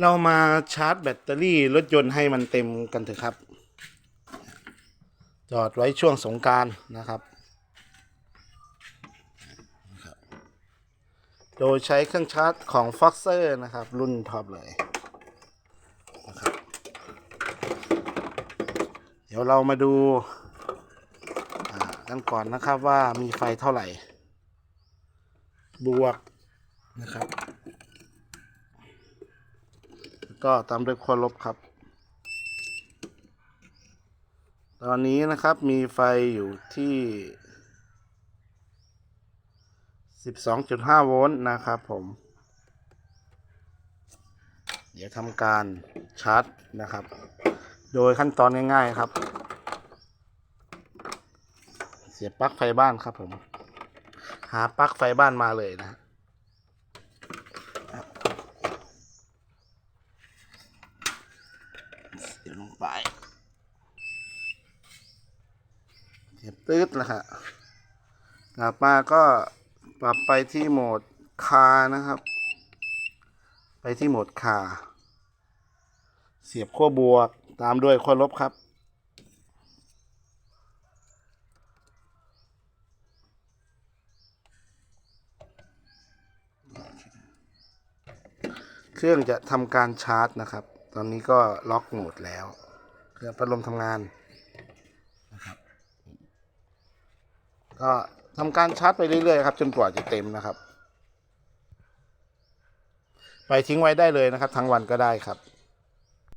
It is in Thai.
เรามาชาร์จแบตเตอรี่รถยนต์ให้มันเต็มกันเถอะครับ จอดไว้ช่วงสงการนะครับ โดยใช้เครื่องชาร์จของ f o x เซอร์นะครับ รุ่นท็อปเลยนะครับเดี๋ยวเรามาดูกันก่อนนะครับว่ามีไฟเท่าไหร่ บวกนะครับ ก็ตามด้วยขั้วลบครับ ตอนนี้นะครับมีไฟอยู่ที่ 12.5 โวลต์นะครับผม เดี๋ยวทำการชาร์จนะครับ โดยขั้นตอนง่าย ๆครับ เสียบปลั๊กไฟบ้านครับผม หาปลั๊กไฟบ้านมาเลยนะ เดี๋ ยวลงไปเสียบตืดแล้วครับกลับมาก็ปรับไปที่โหมดคานะครับ ไปที่โหมดคา เสียบขั้วบวกตามด้วยขั้วลบครับ เครื่องจะทำการชาร์จนะครับ ตอนนี้ก็ล็อกโหมดแล้วเครื่องพัดลมทำงานนะครับ ก็ทำการชาร์จไปเรื่อยๆครับจนกว่าจะเต็มนะครับ ไปทิ้งไว้ได้เลยนะครับ ทั้งวันก็ได้ครับ